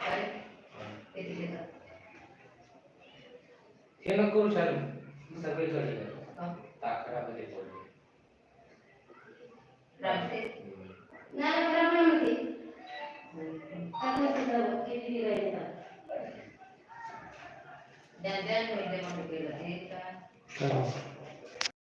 काय किती घेतात हे नको करू सगळीकडे हा. अकरामध्ये पडले. नाही किती निघायचं ज्ञान ज्ञान मिळते म्हणून केलं हे का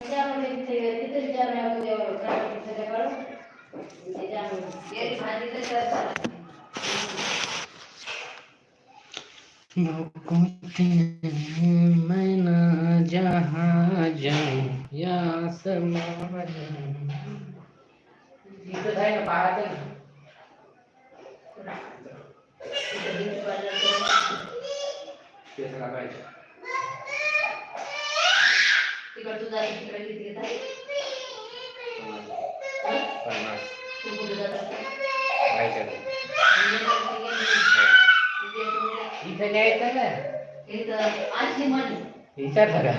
त्यामध्ये ते- तिथं विचार नाही आपण जेव्हा काय सगळं कळून त्याच्यामुळे हे भाजी तर मैं ना जहाँ जाऊँ या समा इथं आहे ना पाहते तिकडे किती घेतात पन्नास तू कुठे इथं न्यायचं ना इथं आठशे म्हण विचार करा.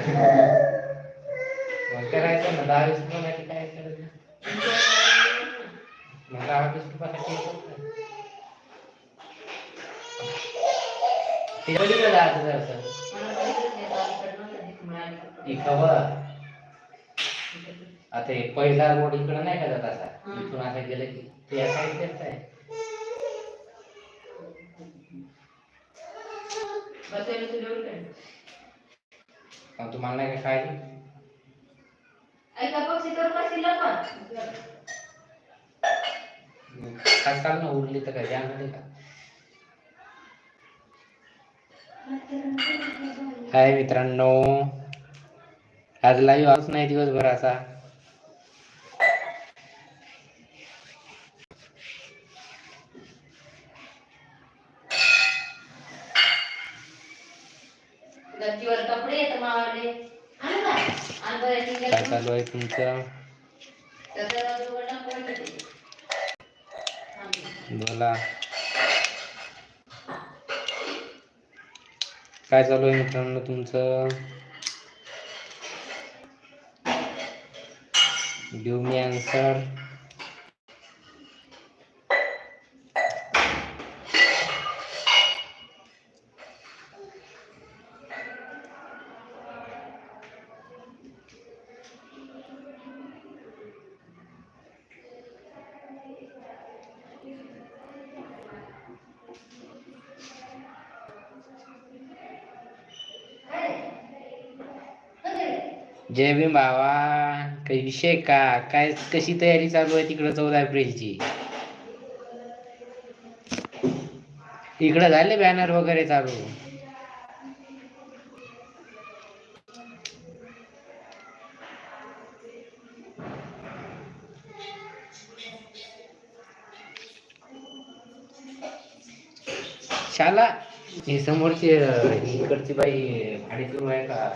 मग करायचं ना दहा वीस रुपयासाठी काय करायचं मग दहा वीस रुपयासाठी जायचं जरासं. आता पहिला रोड इकडं नाही का जात असा? हं. इथून असं गेलं की ते या साईड आहे बसायला तुला एवढं काय? मग तुम्हाला नाही काय ऐका पक्षी तर बसला खास काल ना उरली तर काय द्यामध्ये का? हाय मित्रांनो आज लाईव्ह आहोत नाही दिवसभराचा गच्चीवर काय चालू आहे तुमचं? बोला. काय चालू आहे मित्रांनो तुमचं? गिव मी आन्सर जय भीम बाबा काही विषय का? काय कशी तयारी चालू आहे तिकडं चौदा एप्रिलची? इकडं झाले बॅनर वगैरे चालू? शाला हे समोरची इकडची बाई भाडी सुरू आहे का?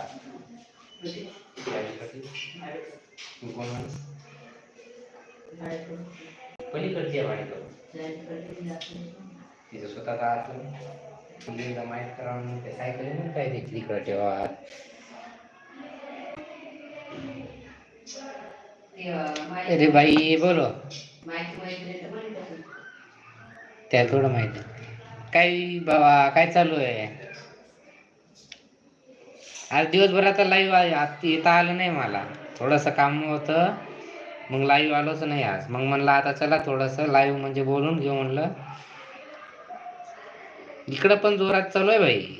पलीकडची आहे भाडी करून. तिचं स्वतःचा हात मुलीला माहीत करावं म्हणून ते सायकल काय ते इकडं ठेवा अरे बाई बोलो. त्याला थोडं माहिती काय बाबा काय चालू आहे? आज दिवसभर आता लाईव्ह येता आलं नाही मला. थोडंसं काम होतं. मग लाईव्ह आलोच नाही आज. मग म्हणलं आता चला थोडंसं लाईव्ह म्हणजे बोलून घेऊ म्हणलं. इकडं पण जोरात चालू आहे बाई.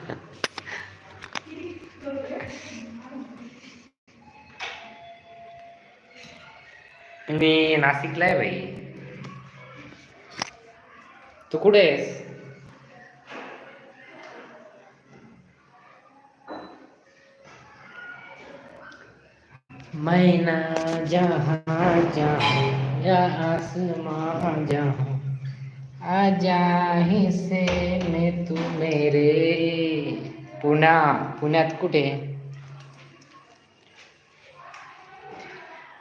मी नाशिकला आहे भाई तू कुठे आहेस? मैना जहा जहाँ जहा आसमां जहाँ आ जाही से मैं तू मेरे। पुण्या पुण्यात कुठे?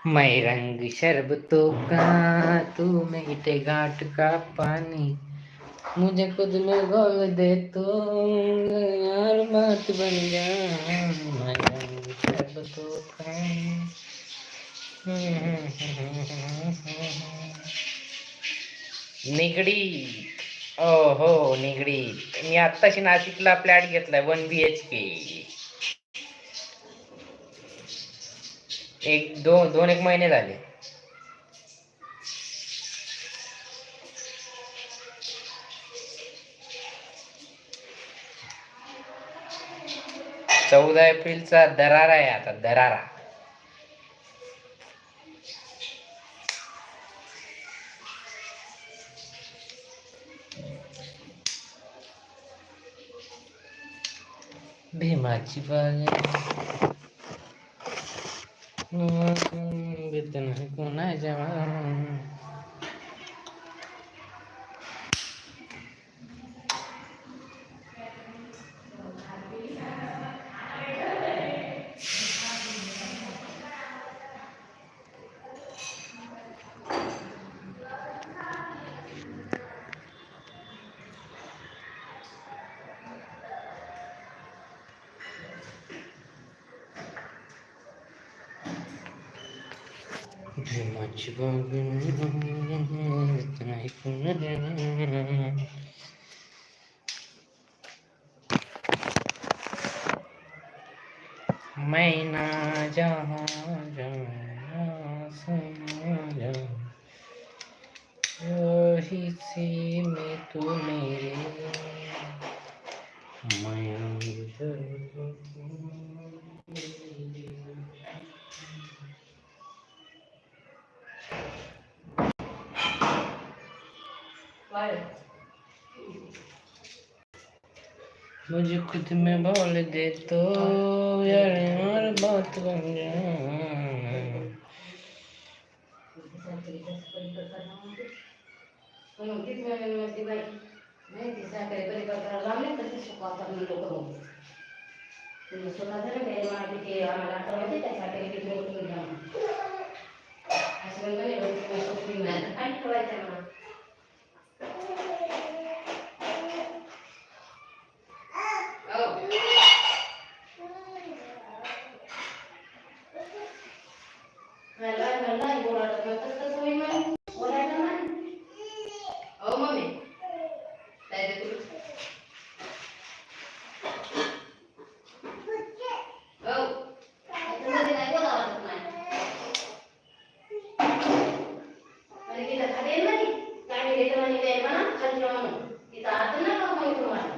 मैं रंग शरबतों का तू मीठे घाट का पानी। मुझे खुद में घोल दे तो यार बात बन जा। मैं रंग शरबतों का निगडी। ओ हो निगडी. मी आत्ताशी नाशिकला फ्लॅट घेतलाय वन बी एच के. एक दोन दोन एक महिने झाले. चौदा एप्रिलचा दरारा आहे आता दरारा. भीमाची बाग বিদ্যান কোনায় যাওয়া मैना जहाँ जहाँ समा जहाँ वही से मैं तू मेरे मुझे खुद में बोल दे तो यार यार बात बन जाए Kita ada lagi, kami di teman kita mana, kan kita mana, kita atur nak kamu itu mana.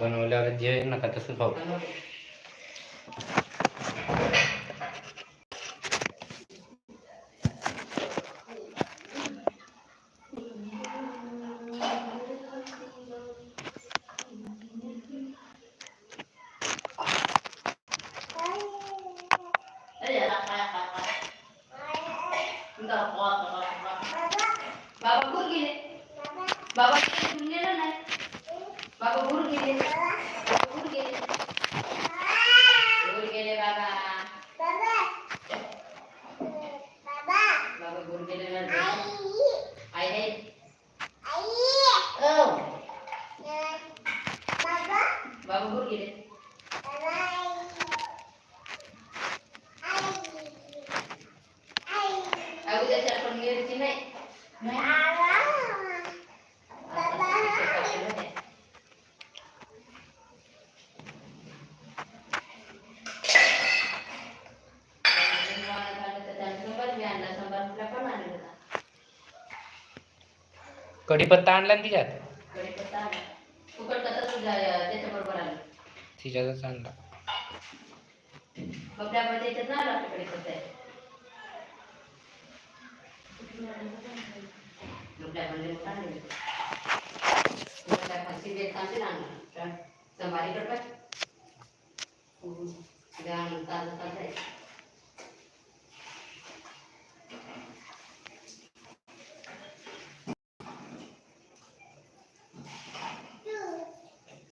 बनवल्यावर जे नका तसं खाऊ अरे याला काय काय काय. तुमचा खवा, खवा, खवा. बाबा कुठे गेले बाबा कुठे गेले नाही बाबा कुठे गेले बाबा कुठे गेले एवढी बाबा कुठे गेले आ, उद्याच्या पण मिरची नाही नाही कढीपत्ता आणला ना तिच्यात? तिच्यातच आणला. कपड्यामध्ये